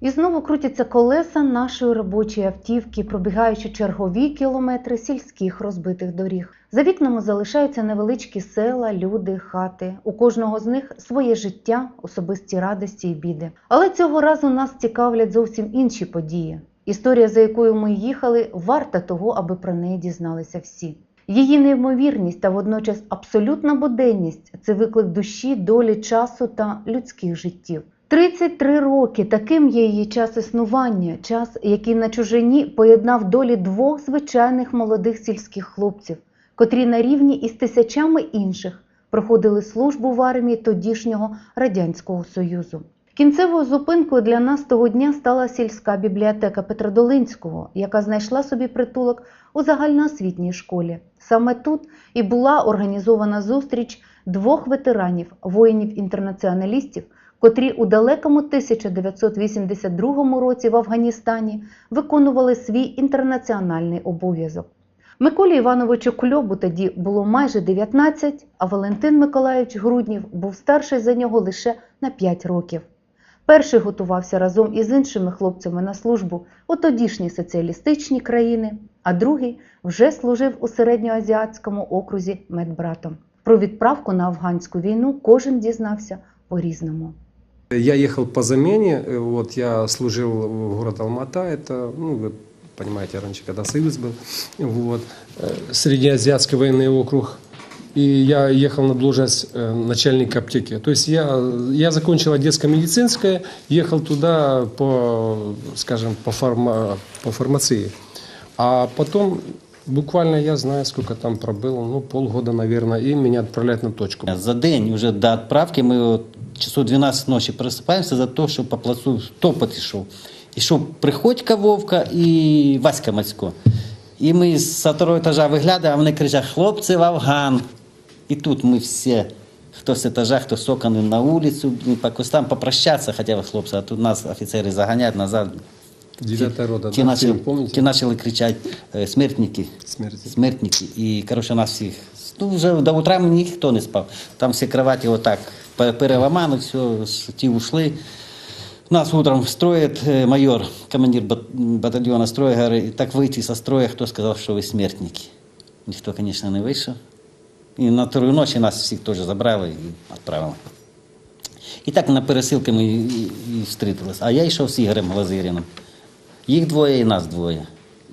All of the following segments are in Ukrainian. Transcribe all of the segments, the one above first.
І знову крутяться колеса нашої робочої автівки, пробігаючи чергові кілометри сільських розбитих доріг. За вікнами залишаються невеличкі села, люди, хати. У кожного з них своє життя, особисті радості і біди. Але цього разу нас цікавлять зовсім інші події. Історія, за якою ми їхали, варта того, аби про неї дізналися всі. Її неймовірність та водночас абсолютна буденність це виклик душі, долі, часу та людських життів. 33 роки таким є її час існування, час, який на чужині поєднав долі двох звичайних молодих сільських хлопців, котрі на рівні із тисячами інших проходили службу в армії тодішнього радянського союзу. Кінцевою зупинкою для нас того дня стала сільська бібліотека Петродолинського, яка знайшла собі притулок у загальноосвітній школі. Саме тут і була організована зустріч двох ветеранів, воїнів-інтернаціоналістів, котрі у далекому 1982 році в Афганістані виконували свій інтернаціональний обов'язок. Миколі Івановичу Кульобу тоді було майже 19, а Валентин Миколаївич Груднів був старший за нього лише на 5 років. Перший готувався разом із іншими хлопцями на службу у тодішні соціалістичні країни, а другий вже служив у середньоазіатському окрузі медбратом. Про відправку на афганську війну кожен дізнався по-різному. Я ехал по замене, э, вот я служил в город Алмата, это, ну, вы понимаете, раньше, когда Союз был, вот, э, Среднеазиатский военный округ, и я ехал на должность э, начальника аптеки. То есть я, я закончил Одесское-медицинское, ехал туда по, скажем, по, фарма, по фармации. А потом буквально я знаю, сколько там пробыл, ну, полгода, наверное, и меня отправляют на точку. За день уже до отправки мы вот часов 12 ночи просыпаемся за то, чтобы по плацу топот шел. И что Приходько Вовка и Васька Мацько. І ми з второго етажа виглядаємо, а вони кричать «Хлопці в Афган!» І тут ми всі, хто з етажа, хто окон на вулицю, по кустам попрощатися хотіли хлопці, а тут нас офіцери заганяють назад. Девятая рота, Ті, да, начали, помните? ті почали кричати е, «Смертники!» Смерти. смертники. І, коротше, нас всіх. Ну, вже до утра ніхто не спав. Там всі кроваті отак пе- переламали, все, ті ушли. Нас утром строит э, майор, командир бат- батальйона строя, говорить, так вийти со строя, хто сказав, що ви смертники. Ніхто, звісно, не вийшов. І на вторую ночі нас всіх теж забрали і відправили. І так на пересилки ми і, і. А я йшов з Ігорем Глазиріном. Їх двоє і нас двоє.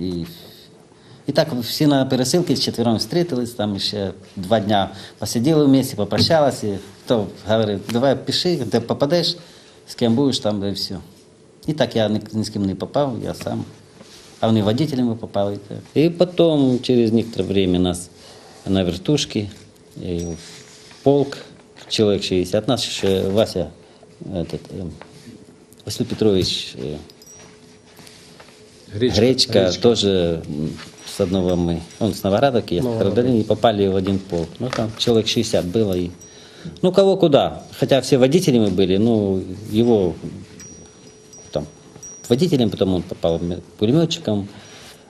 І, і так всі на пересилки з четвером встрітились, там ще два дня посиділи в місті, попрощалися. Хто говорив, давай пиши, де попадеш, з ким будеш, там і все. І так я ні, ні з ким не попав, я сам. А вони водителями попали. і так. І потім, через некоторое время нас на вертушки, і в полк, человек 60, нас ще Вася, этот, э, Василий Петрович, э, Гречка. Гречка, тоже м, с одного мы, он с Новоградовки, я с Новоградовки. Новоградовки, и попали в один полк. Ну, там человек 60 было. И, ну, кого куда. Хотя все водителями были, ну, его там водителем, потом он попал пулеметчиком.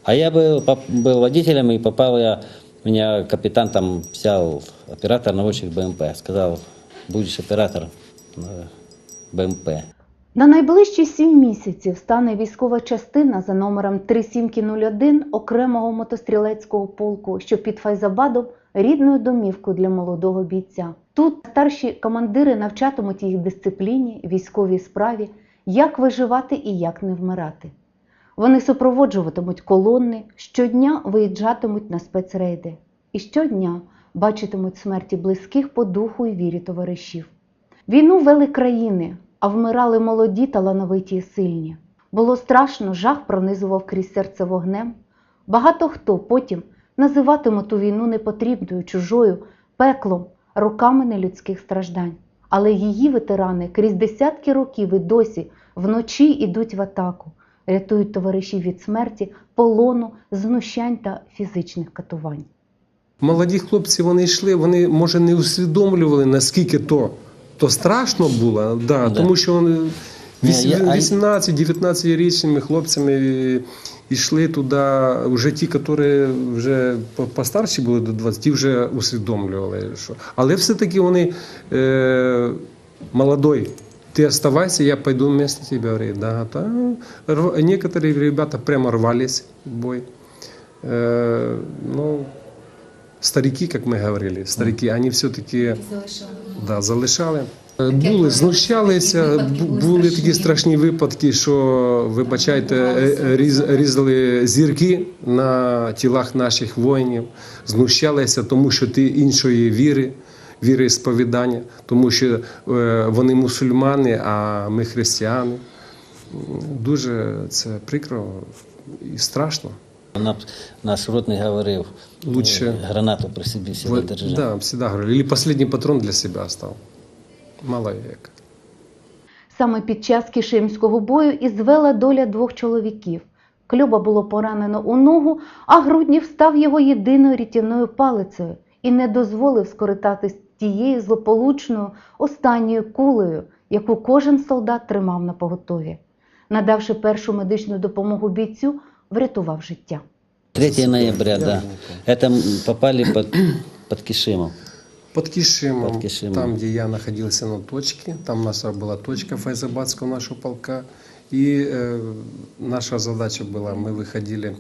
А я был, был водителем, и попал я, меня капитан там взял, оператор наводчик БМП, сказал, будешь оператор БМП. На найближчі сім місяців стане військова частина за номером 3701 окремого мотострілецького полку, що під Файзабадом рідною домівкою для молодого бійця. Тут старші командири навчатимуть їх дисципліні, військовій справі, як виживати і як не вмирати. Вони супроводжуватимуть колони, щодня виїжджатимуть на спецрейди і щодня бачитимуть смерті близьких по духу і вірі товаришів. Війну вели країни, а вмирали молоді, талановиті і сильні. Було страшно, жах пронизував крізь серце вогнем. Багато хто потім називатиме ту війну непотрібною, чужою, пеклом, роками нелюдських страждань. Але її ветерани крізь десятки років і досі вночі йдуть в атаку, рятують товаришів від смерті, полону, знущань та фізичних катувань. Молоді хлопці вони йшли, вони може не усвідомлювали, наскільки то, то страшно було, да, Да. тому що вони Ні, я- а- 18-19 річними хлопцями йшли туди, вже ті, які вже по- постарші були до 20, ті вже усвідомлювали. Що. Але все-таки вони е, молодой, ты оставайся, я пойду вместо тебя. Говорит, да, да. Рв- Некоторые ребята прямо рвались в бой. Э, ну, старики, как мы говорили, старики, они все-таки да, залишали. Е, Були, знущалися, були такі страшні випадки, що, вибачайте, е, різ, різали зірки на тілах наших воїнів, знущалися, тому що ти іншої віри, віри сповідання, тому що е, вони мусульмани, а ми християни. Дуже це прикро і страшно. Нам наш ротний говорив, Лучше- е, гранату при собі всегда Вот, держи. да, всегда говорили. Или последний патрон для себя оставил. Мало век. Саме під час кишимського бою і звела доля двох чоловіків. Кльоба було поранено у ногу, а Груднів став його єдиною рятівною палицею і не дозволив скористатись тією злополучною останньою кулею, яку кожен солдат тримав на поготові. Надавши першу медичну допомогу бійцю, врятував життя. 3 ноября, да. Это попали под, под Кишимом. Под Кишимом, Под Кишимом. там, где я находился на точке, там у нас была точка Файзабадского нашего полка. И э, наша задача была, мы выходили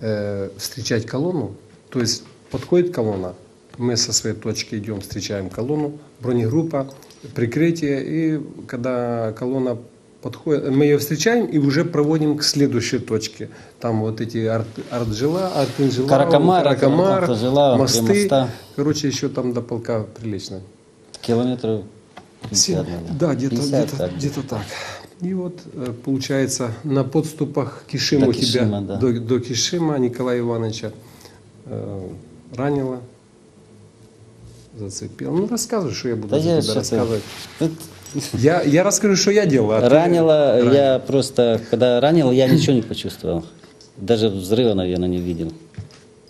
э, встречать колонну. То есть подходит колонна, мы со своей точки идем, встречаем колонну, бронегруппа, прикрытие. И когда колонна подходит, мы ее встречаем и уже проводим к следующей точке. Там вот эти арт, артжела, артинжела, Каракамар, Каракамар, Артжела, мосты. моста. Короче, еще там до полка прилично. Километров 50, Семь. наверное. Да, где-то 50, где так. И вот, э, получается, на подступах Кишиму До тебя, Кишима, да. до, до Кишима Николая Ивановича э, ранило, зацепило. Ну, рассказывай, что я буду Да за я тебя рассказывать. Вот Я, я расскажу, что я делал. а ты- Ранило, Ранил. я просто, когда ранил, я ничего не почувствовал. Даже взрыва, наверное, не видел.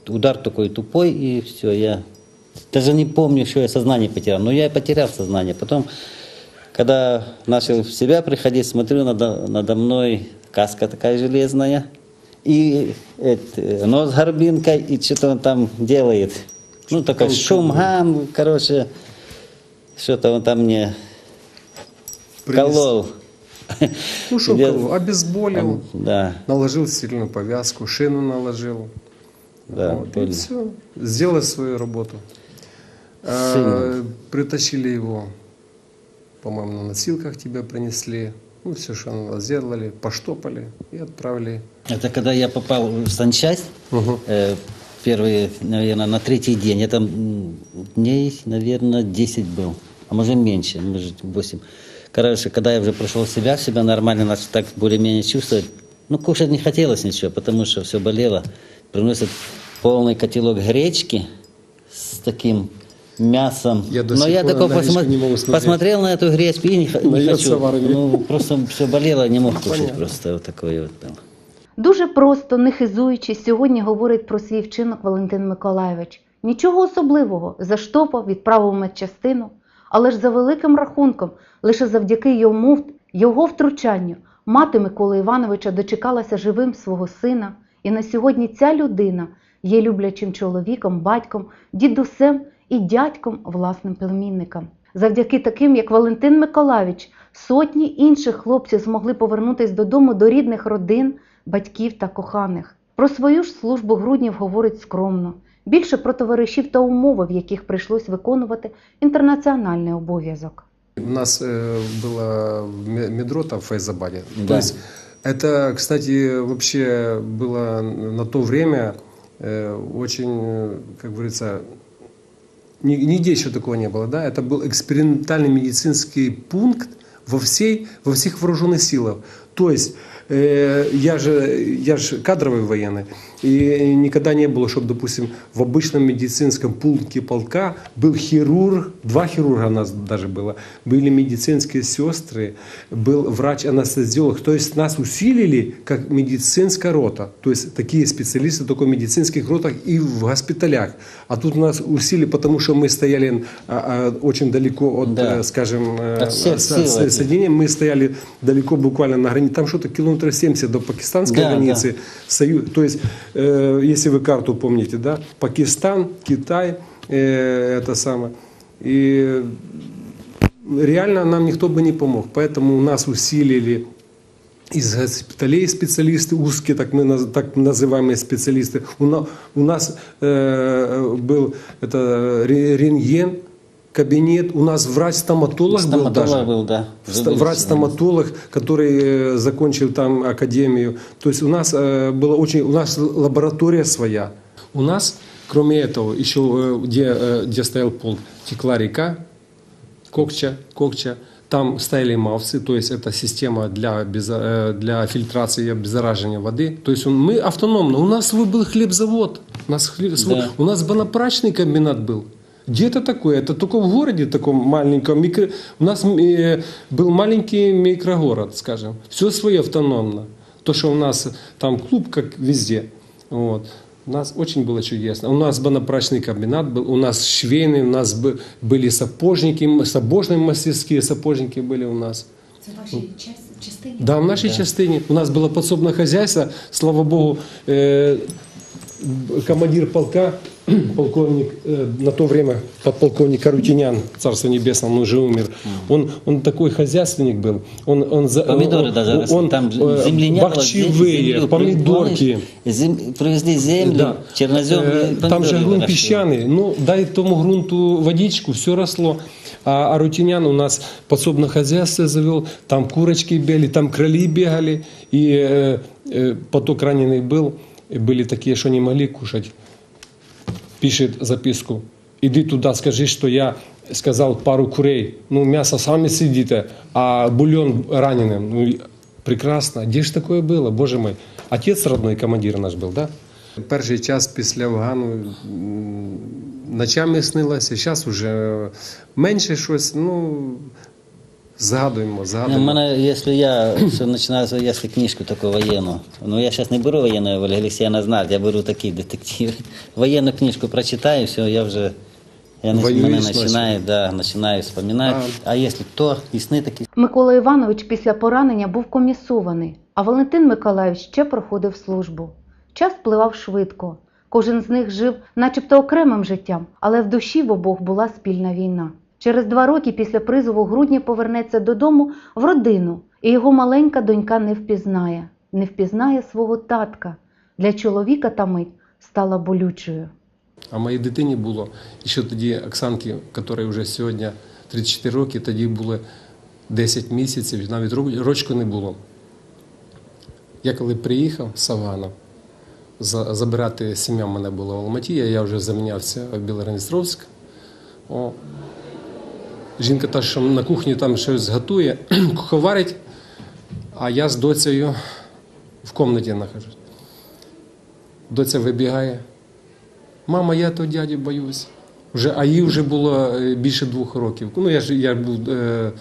Удар такой тупой, и все, я даже не помню, что я сознание потерял. Но я и потерял сознание. Потом, когда начал в себя приходить, смотрю, надо, надо мной каска такая железная, и это, нос с горбинкой, и что-то он там делает. Ну, такой шум, гам, короче, что-то он там мне Принес. колол. Ну, что, Я- колол? обезболил, Да, наложил сильную повязку, шину наложил. да, Вот, и все. Сделай свою работу. А, притащили его, по-моему, на носилках тебя принесли. Ну, все, что надо, сделали, поштопали и отправили. Это когда я попал в санчасть, Мгм. э, первые, наверное, на третий день, я там дней, наверное, 10 был, а может меньше, может 8. Короче, когда я уже пришел в себя, себя нормально начал так более-менее чувствовать, ну, кушать не хотелось ничего, потому что все болело. Приносят полный котелок гречки с таким мясом. Я до Но сих я пор такой на гречку посмо- не могу смотреть. посмотрел на эту гречку и не, х- не Наелся хочу. варенья. Ну, просто все болело, не мог кушать Понятно. просто. Вот такое вот было. Дуже просто, не хизуючись, сьогодні говорить про свій вчинок Валентин Миколайович. Нічого особливого, заштопав, відправив в медчастину, але ж за великим рахунком, лише завдяки йому, його втручанню, мати Миколи Івановича дочекалася живим свого сина, і на сьогодні ця людина є люблячим чоловіком, батьком, дідусем і дядьком власним племінникам. Завдяки таким, як Валентин Миколайович, сотні інших хлопців змогли повернутися додому до рідних родин, батьків та коханих. Про свою ж службу Груднів говорить скромно. Більше про товаришів та умови, в яких прийшлось виконувати інтернаціональний обов'язок. У нас э, была ме- медрота в Файзабаде. То Да. есть это, кстати, вообще было на то время э, очень, э, как говорится, ни- нигде еще такого не было. Да? Это был экспериментальный медицинский пункт во, всей, во всех вооруженных силах. То есть э, я, же, я же кадровый военный, и никогда не было, чтобы, допустим, в обычном медицинском пункте полка был хирург, два хирурга у нас даже было, были медицинские сестры, был врач-анестезиолог. То есть нас усилили как медицинская рота. То есть такие специалисты только в медицинских ротах и в госпиталях. А тут нас усилили, потому что мы стояли а, а, очень далеко от, Да. э, скажем, э, От со- этих. соединения. Мы стояли далеко буквально на границе. Там что-то километров 70 до пакистанской Да, границы. Союз, то есть, э, если вы карту помните, да, Пакистан, Китай, э, это самое. И реально нам никто бы не помог. Поэтому у нас усилили из госпиталей специалисты, узкие так, мы, наз- так называемые специалисты. У, на- у нас э, был это, ре- рентген, кабинет, у нас врач-стоматолог, был Стоматолог даже. был, да. Ст- Врач-стоматолог, который э, закончил там академию. То есть у нас э, было очень, у нас лаборатория своя. У нас, кроме этого, еще э, где, где стоял полк, текла река, Кокча, Кокча. Там стояли мавцы, то есть это система для, э, для фильтрации и обеззараживания воды. То есть он- мы автономно. У нас свой был хлебзавод, у нас, хлеб- свой- Да. у нас банопрачный комбинат был. Где это такое? Это только в городе таком маленьком. Микро... У нас э, был маленький микрогород, скажем. Все свое автономно. То, что у нас там клуб, как везде. Вот. У нас очень было чудесно. У нас банопрачный комбинат был, у нас швейный, у нас бы- были сапожники, м- сапожные мастерские сапожники были у нас. Це в вашій час- частині? Да, в нашей частине. У нас было подсобное хозяйство. Слава богу, э, б- командир полка, полковник, э, на то время подполковник Карутинян, царство небесное, он уже умер. Он, он такой хозяйственник был. Он, он, за- Помидоры он, даже росли. он, там э, земляня бахчевые, помидорки. Зем... Привезли землю, Да. чернозем, Э, Там же грунт песчаный. Ну, дай тому грунту водичку, все росло. А Арутинян у нас подсобное хозяйство завел, там курочки бегали, там крали бегали. И э, э, поток раненых был, были такие, что не могли кушать. Пишет записку. Иди туда, скажи, что я сказал пару курей. Ну, мясо сами съедите, а бульон раненым. Ну, и прекрасно. Где ж такое было, боже мой? Отец родной командир наш был, да? Перший час після Афгану м, ночами снилося, зараз вже менше щось, ну, згадуємо, У мене, якщо я що починаю, якщо книжку таку воєнну, ну я зараз не беру воєнну, Оля Олексіяна знає, я беру такі детективи. Воєнну книжку прочитаю, все, я вже я не, мене починає, да, починаю вспоминати. А, якщо то, і сни такі Микола Іванович після поранення був комісований, а Валентин Миколаївич ще проходив службу. Час спливав швидко. Кожен з них жив начебто окремим життям, але в душі в обох була спільна війна. Через два роки після призову в грудні повернеться додому в родину, і його маленька донька не впізнає, не впізнає свого татка. Для чоловіка та мить стала болючою. А моїй дитині було, і ще тоді Оксанки, якій вже сьогодні 34 роки, тоді було 10 місяців, навіть ро- рочку не було. Я коли приїхав з за- забирати сім'я мене була в Алматі, я вже замінявся в Білородністровськ. Жінка та, що на кухні там щось готує, куховарить, а я з доцею в кімнаті нахожусь. Доця вибігає. Мама, я того дяді боюсь. Вже, а їй вже було е, більше двох років. Ну, я ж я був е,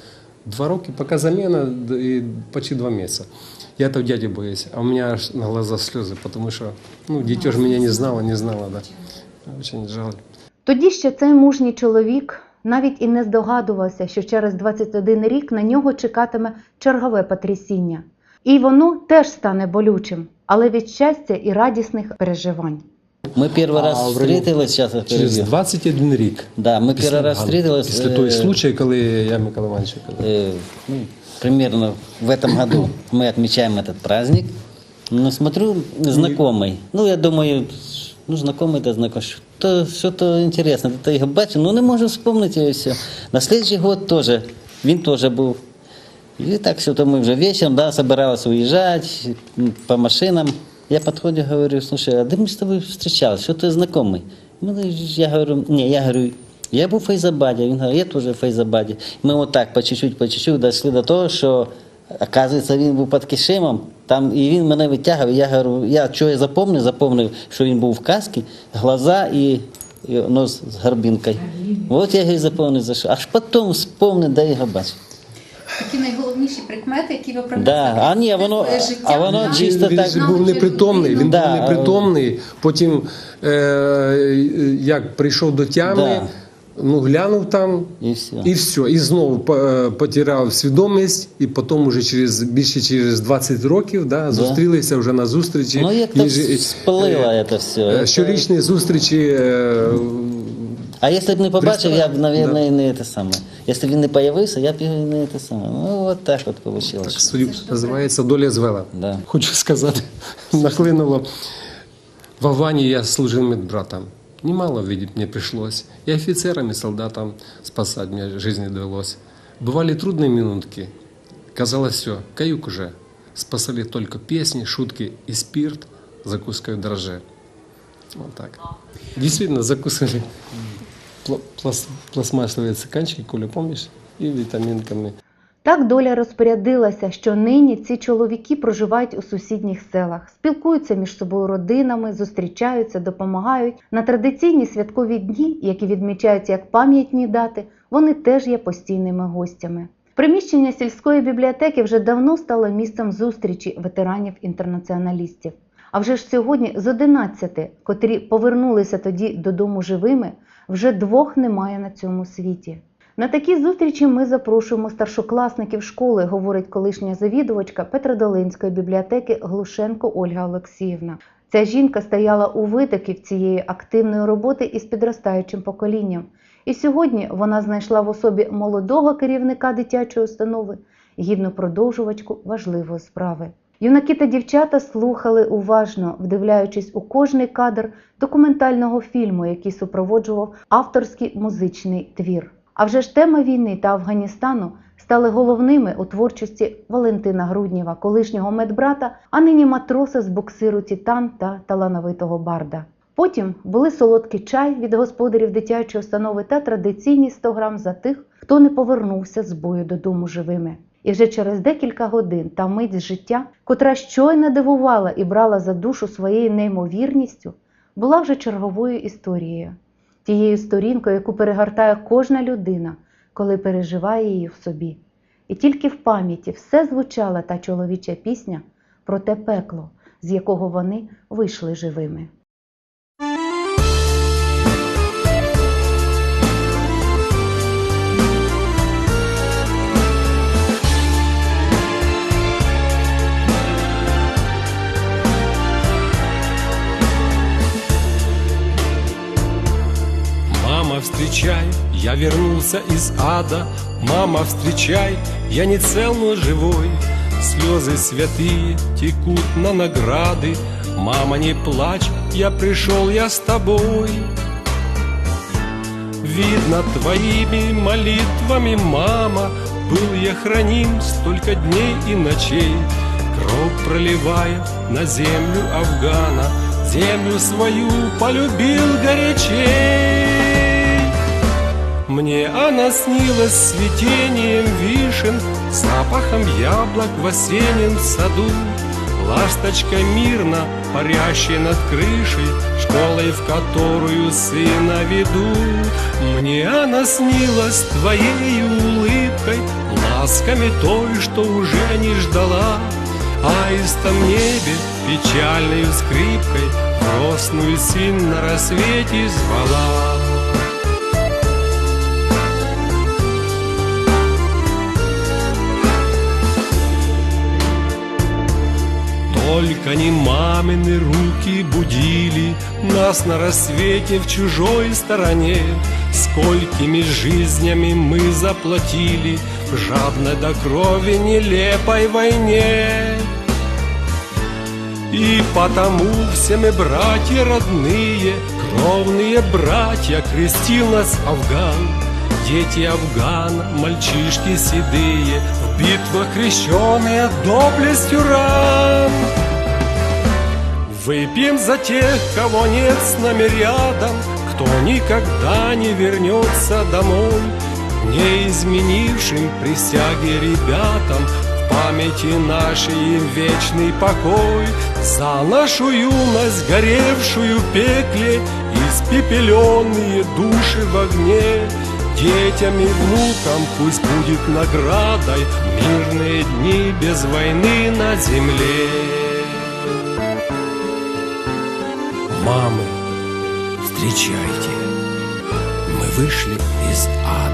два роки, поки заміна, і почти два місяці. Я того дяді боюсь, а у мене аж на глазах сльози, тому що ну, дитя ж мене не знала, не знала. Да. Очень жаль. Тоді ще цей мужній чоловік навіть і не здогадувався, що через 21 рік на нього чекатиме чергове потрясіння. І воно теж стане болючим, але від щастя і радісних переживань. Ми перший А, раз в районі- встретились, зараз я Через переб'ю. 21 рік. Да, ми після перший раз Афгану, встретились. Після того е, случаю, коли я Микола Іванович казав. э, ну, примерно в этом году мы отмечаем этот праздник. Ну, смотрю, знакомый. Ну, я думаю, ну, знакомый да знакомый. Что-то, что-то интересно. Ти його бачив, ну не можу вспомнити і все. На год тоже, він теж був. І так все, то ми вже вечером, да, собиралась уїжджати по машинам. Я подходю, говорю, слушай, а де ми з тобою зустрічалися? Що ти знайомий? Ну, я говорю, ні, я говорю, я був в Фейзабаді, він говорить, я теж в Фейзабаді. Ми отак по чуть-чуть, по чуть-чуть дійшли до того, що, оказується, він був під Кишимом, там, і він мене витягав, я говорю, я що я запомнив, запомнив, що він був в касці, глаза і, і нос з горбинкою. От я його і запомнив, за що. Аж потім вспомнив, де його бачив. Такі найголовніші прикмети, які ви про Да, а ні, воно- життя, а воно чисто він, так- Він був непритомний, він Да. був непритомний. Потім е, як прийшов до тями, Да. Ну глянув там. І все. І все, і знову е, потеряв свідомість, і потім уже через більше через 20 років да, зустрілися вже на зустрічі. Ну, як так же, е, це все. Щорічні зустрічі е, А якщо б не побачив, я б, мабуть, да. і не те саме. Якщо б він не з'явився, я б і не те саме. Ну, от так от вийшло. Так судів називається доля звела. Да. Хочу сказати, нахлинуло. В Авані я служив медбратом. Немало видеть мне пришлось. И офицерам, и солдатам спасать мне жизни довелось. Бывали трудные минутки. Казалось все, каюк уже. Спасали только песни, шутки и спирт, закуской в дроже. Вот так. Действительно, закусывали пла- плас- пластмассовые циканчики, Коля, помнишь? И витаминками. Так доля розпорядилася, що нині ці чоловіки проживають у сусідніх селах, спілкуються між собою родинами, зустрічаються, допомагають. На традиційні святкові дні, які відмічаються як пам'ятні дати, вони теж є постійними гостями. Приміщення сільської бібліотеки вже давно стало місцем зустрічі ветеранів-інтернаціоналістів. А вже ж сьогодні з 11, котрі повернулися тоді додому живими, вже двох немає на цьому світі. На такі зустрічі ми запрошуємо старшокласників школи, говорить колишня завідувачка Петродолинської бібліотеки Глушенко Ольга Олексіївна. Ця жінка стояла у витоків цієї активної роботи із підростаючим поколінням. І сьогодні вона знайшла в особі молодого керівника дитячої установи гідну продовжувачку важливої справи. Юнаки та дівчата слухали уважно, вдивляючись у кожний кадр документального фільму, який супроводжував авторський музичний твір. А вже ж тема війни та Афганістану стали головними у творчості Валентина Груднєва, колишнього медбрата, а нині матроса з боксиру Тітан та талановитого барда. Потім були солодкий чай від господарів дитячої установи та традиційні 100 грам за тих, хто не повернувся з бою додому живими. І вже через декілька годин та мить з життя, котра щойно дивувала і брала за душу своєю неймовірністю, була вже черговою історією, тією сторінкою, яку перегортає кожна людина, коли переживає її в собі. І тільки в пам'яті все звучала та чоловіча пісня про те пекло, з якого вони вийшли живими. Встречай, я вернулся из ада. Мама, встречай, я не цел, но живой. Слезы святые текут на награды. Мама, не плачь, я пришел, я с тобой. Видно твоими молитвами, мама, Был я храним столько дней и ночей, Кровь проливая на землю Афгана, Землю свою полюбил горячей. Мне она снилась цветением вишен, Запахом яблок в осеннем саду, Ласточка мирно парящей над крышей, Школой, в которую сына веду. Мне она снилась твоей улыбкой, Ласками той, что уже не ждала, Аистом небе печальной скрипкой Росную синь на рассвете звала. Только не мамины руки будили Нас на рассвете в чужой стороне. Сколькими жизнями мы заплатили В жадной до крови нелепой войне. И потому все мы братья родные Кровные братья крестил нас Афган. Дети Афгана, мальчишки седые В битвах крещенные доблестью ран Выпьем за тех, кого нет с нами рядом Кто никогда не вернется домой. Не изменившим присяги ребятам В памяти нашей вечный покой. За нашу юность, горевшую пекле Испепеленные души в огне. Детям и внукам пусть будет наградой Мирные дни без войны на земле Мамы, встречайте, мы вышли из ада.